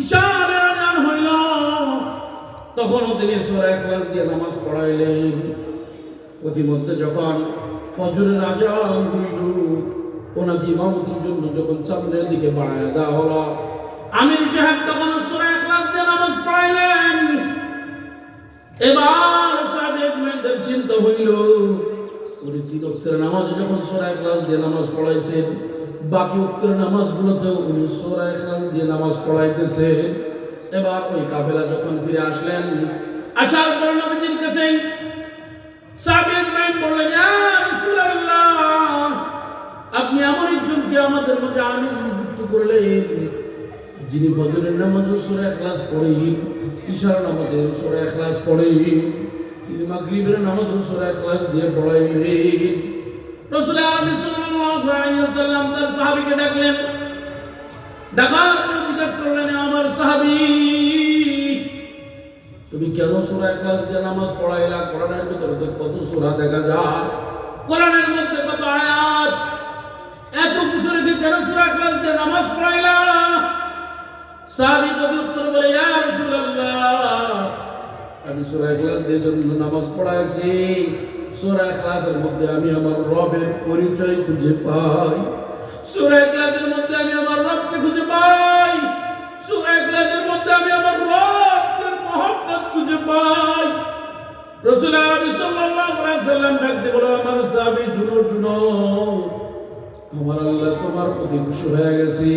ইশারে আজান হইল। তখনও তিনি সোরা ক্লাস দিয়ে নামাজ পড়াইলেন। প্রতিমধ্যে যখন ফজরের আজান হইল, ওনাকে ইমামতির জন্য যখন সামনের দিকে বাড়ায় দেওয়া হলো, আমির সাহেব তখন সোরা ক্লাস দিয়ে নামাজ পড়াইলেন। এবার মেয়েদের চিন্তা হইল, উনি তিন নামাজ যখন সোরায় ক্লাস দিয়ে নামাজ পড়াইছেন বাকি অক্ষরের নামাজগুলোতেও উনি সোরায় ক্লাস দিয়ে নামাজ পড়াইতেছে। এবার ওই কাফেলা যখন ফিরে আসলেন, আসার পর নবীজির কাছে সাবেক মেয়ে বললেন আপনি আমার একজনকে আমাদের মধ্যে আমির নিযুক্ত করলেন, যিনি ফজরের নামাজ সুরা এখলাস পড়েন, ঈশার নামাজে সুরা এখলাস পড়েন, তিনি মাগরিবের নামাজ সুরা এখলাস দিয়ে পড়াইলেন। রাসূল আলাইহি ওয়াসাল্লাম তার সাহাবীকে ডাকলেন, ডাকার পর জিজ্ঞেস করলেন, আমার সাহাবী, তুমি কেন সূরা ইখলাস দিয়ে নামাজ পড়াইলা? কোরআনের ভিতরে তো কত সূরা দেখা যায়। কোরআনের মধ্যে কত আয়াত। এত কিছু রেখে কেন সূরা ইখলাস দিয়ে নামাজ পড়াইলা? সাহাবী কবি উত্তর বলে, ইয়া রাসূলুল্লাহ, আমি সূরা ইখলাস দিয়ে নামাজ পড়াইছি। সূরা ইখলাসের মধ্যে আমি আমার রবের পরিচয় খুঁজে পাই। সূরা ইখলাসের মধ্যে আমি আমার রবকে খুঁজে পাই। সূরা ইখলাসের মধ্যে আমি আমার রবের মহব্বত খুঁজে পাই। রাসূল আলাইহি সাল্লাল্লাহু আলাইহি সাল্লাম ডাকতে বলো, আমার সাহাবী, শুনো শুনো। আমার আল্লাহ তোমার প্রতি খুশি হয়ে গেছি।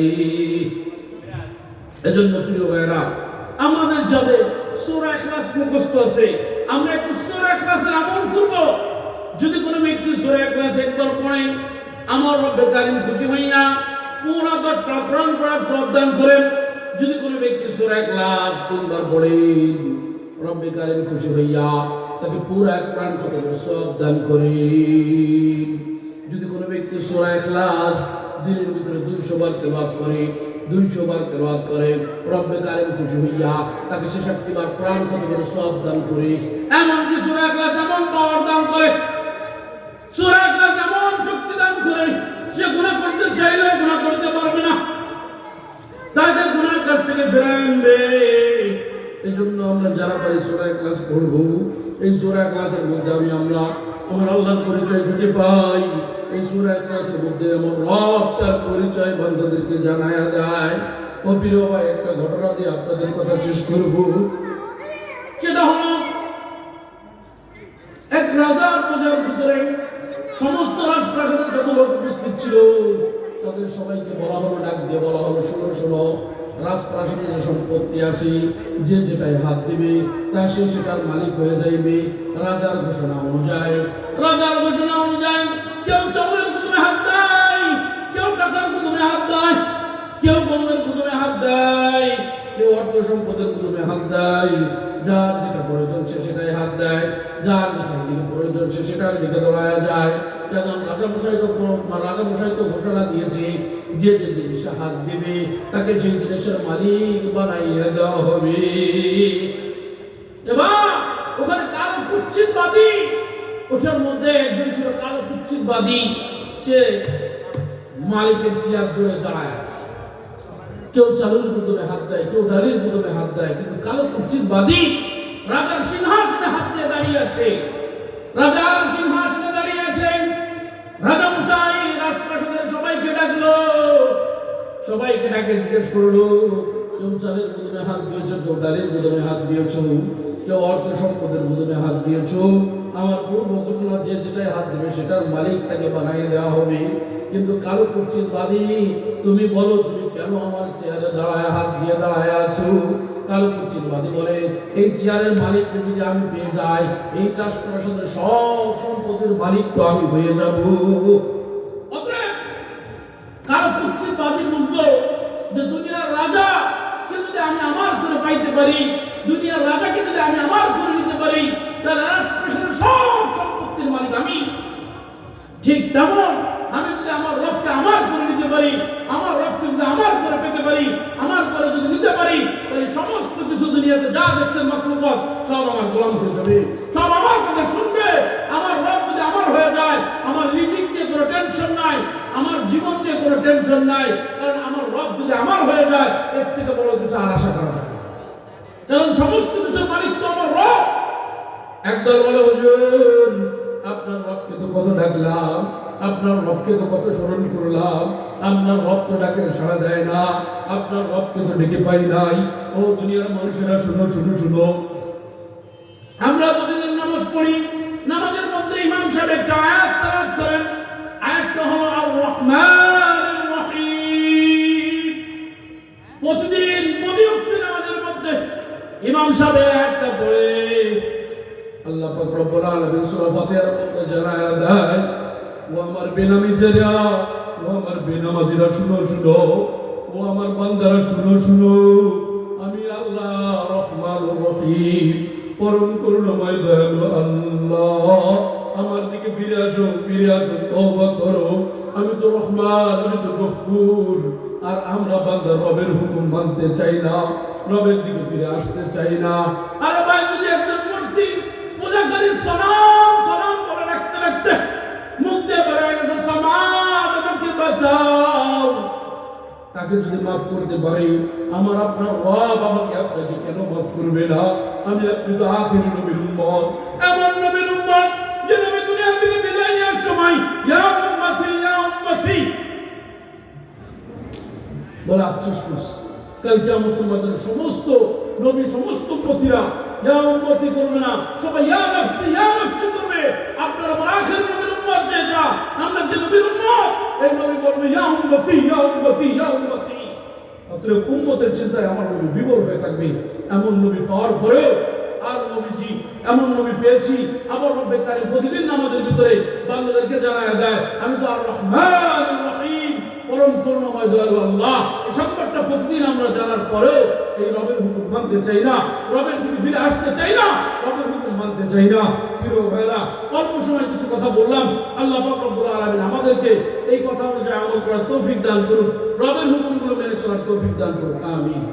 এজন্য প্রিয় ভাইরা আমাদের যাদের সূরা ইখলাস মুখস্থ আছে, আমরা একটু সূরা ইখলাসের আমল করব। যদি কোনো ব্যক্তি সূরা ইখলাস একবার পড়ে, আমার রব্বে কারীম খুশি হইয়া পুরো দশটা কোরআন পড়ার সব দান করেন। যদি কোনো ব্যক্তি সূরা ইখলাস তিনবার পড়েন রব্বে কারীম খুশি হইয়া তাকে পুরো কোরআন শরীফের সব দান করেন। যদি কোনো ব্যক্তি সূরা ইখলাস দিনের ভিতরে দুইশো বার তেলাওয়াত করে, দুইশো বার তেলাওয়াত করে, রব্বে কারিম খুশি হইয়া তাকে সে শক্তি বার কোরআন খতমের সব দান করে এমন কি সূরা ইখলাস এমন পাওয়ার দান করে সে গুনাহ করতে চাইলেও গুনাহ করতে পারবে না। তাকে গুনার কাছ থেকে ফেরায় আনবে। এই জন্য আমরা যারা পারি ইখলাস পড়ব, এই সূরা ইখলাসের মধ্যে আমি আমরা আমার পরিচয় খুঁজে পাই। এই সূরা ইখলাসের মধ্যে আমার রব তার পরিচয় বান্দাদেরকে জানায়া যায়। ও প্রিয় ভাই, একটা ঘটনা দিয়ে আপনাদের কথা শেষ করব। তাদের সবাইকে বলা হলো, ডাক দিয়ে বলা হলো, শোনো শোনো, রাজপ্রাসাদে যে সম্পত্তি আছে, যে যেটাই হাত দিবে তা সে সেটার মালিক হয়ে যাইবে। রাজার ঘোষণা অনুযায়ী, রাজার ঘোষণা অনুযায়ী, কেউ চাউলের কুতুমে হাত দেয়, কেউ টাকার কুতুমে হাত দেয়, কেউ গমের কুতুমে হাত দেয়, কেউ অর্থ সম্পদের কুতুমে হাত দেয়। যার যেটা প্রয়োজন সে সেটাই হাত দেয়, যার যেটার দিকে প্রয়োজন সে সেটার দিকে দৌড়ায়া যায়। রাজামশাই তো তো ঘোষণা দিয়েছে যে যে জিনিসে হাত দেবে, তাকে সেই জিনিসের মালিক দেওয়া হবে। ওখানে কালো মধ্যে একজন ছিল কালো সে মালিকের চেয়ার ধরে দাঁড়ায় আছে। কেউ চালুর গুদমে হাত দেয়, কেউ ডালির গুদমে হাত দেয়, কিন্তু কালো কুচ্ছিতবাদী রাজার সিংহাসনে হাত দিয়ে দাঁড়িয়ে আছে। রাজার সিংহাসনে অর্থ সম্পদের গুদমে হাত দিয়েছ? আমার পূর্ব যে যেটাই হাত দেবে, সেটার মালিক তাকে বানিয়ে দেওয়া হবে। কিন্তু কালো কুচ্ছিত বাদী তুমি বলো, তুমি কেন আমার চেয়ারে দাঁড়ায় হাত দিয়ে দাঁড়ায় আছো? কালো কুচ্ছিত বাদী বলে, এই চেয়ারের মালিককে যদি আমি পেয়ে যাই, এই রাষ্ট্রপ্রাসাদের সব সম্পদের মালিক তো আমি হয়ে যাব। পারি, দুনিয়ার রাজাকে যদি আমি আমার করে নিতে পারি, তাহলে রাজপ্রাসাদের সব সম্পত্তির মালিক আমি। ঠিক তেমন আমি যদি আমার রবকে আমার করে নিতে পারি, আমার যদি আমার করে পেতে পারি, আমার করে যদি নিতে পারি, তাহলে সমস্ত কিছু দুনিয়াতে যা দেখছেন সব আমার গোলাম হয়ে যাবে। সব আমার কথা শুনবে। আমার রব যদি আমার হয়ে যায়, আমার রিজিক নিয়ে কোনো টেনশন নাই, আমার জীবন নিয়ে কোনো টেনশন নাই, কারণ আমার রব যদি আমার হয়ে যায়, এর থেকে বড় কিছু আর আশা কারণ সমস্ত কিছুর মালিক তো আমার রব। একবার বলে আপনার তো কত আপনার তো কত স্মরণ করলাম, আপনার রব ডাকে সাড়া দেয় না, আপনার রবকে তো ডেকে পাই নাই। ও দুনিয়ার মানুষেরা, শুনো শুনো শুনো। আমরা প্রতিদিন নামাজ পড়ি, নামাজের ইমাম সাহেব আয়াতটা পড়ে আল্লাহ পাক রব্বুল আলামিন সূরা ফাতিহার মধ্যে জানায়া দেয়, ও আমার বেনামাজিরা ও আমার বেনামাজিরা, শুনো শুনো, ও আমার বান্দারা, শুনো শুনো, আমি আল্লাহ রহমান রহিম, পরম করুণাময়, দয়ালু আল্লাহ। আমার দিকে ফিরে আসো ফিরে আসো, তওবা করো। আমি তো রহমান, আমি তো গফুর, আর আমরা বান্দা রবের হুকুম মানতে চাই না। রবের দিকে ফিরে আসতে চাই না। আরে ভাই, যদি একজন মূর্তি পূজাকারী সালাম সালাম করে রাখতে রাখতে মুখ দিয়ে বেড়ে গেছে সমাজ আমাকে বাঁচাও। তাকে যদি মাফ করতে পারি, আমার আপনার রব আমাকে আপনাকে কেন মাফ করবে না? আমি আপনি তো আখেরি নবীর উম্মত। এমন নবীর উম্মত যে নবী দুনিয়া থেকে বিদায় নেওয়ার সময়, ইয়া উম্মতি ইয়া উম্মতি। বলে, আফসোস করছে। সমস্ত নবী, সমস্ত ইয়া করবে না, সবাই ইয়া ইয়া করবে। আমার আখেরি নবীর যেটা আমরা যে নবীর এই নবী বলবে, ইয়া ইয়া ইয়া অতএব চিন্তায় আমার নবী বিবর হয়ে থাকবে। এমন নবী পাওয়ার পরেও, আর নবীজি, এমন নবী পেয়েছি আবার রব্বে কারিম প্রতিদিন নামাজের ভিতরে বান্দাদেরকে জানায় দেয়, আমি তো আর রহমান রহিম, পরম করুণাময়, দয়ালু আল্লাহ। এই সম্পর্কটা প্রতিদিন আমরা জানার পরেও এই রবের হুকুম মানতে চাই না। রবের দিকে ফিরে আসতে চাই না, রবের হুকুম মানতে চাই না। প্রিয় ভাইরা অল্প সময় কিছু কথা বললাম। আল্লাহ রব্বুল আলামিন আমাদেরকে এই কথা অনুযায়ী আমল করার তৌফিক দান করুন। রবের হুকুমগুলো মেনে চলার তৌফিক দান করুন। আমিন।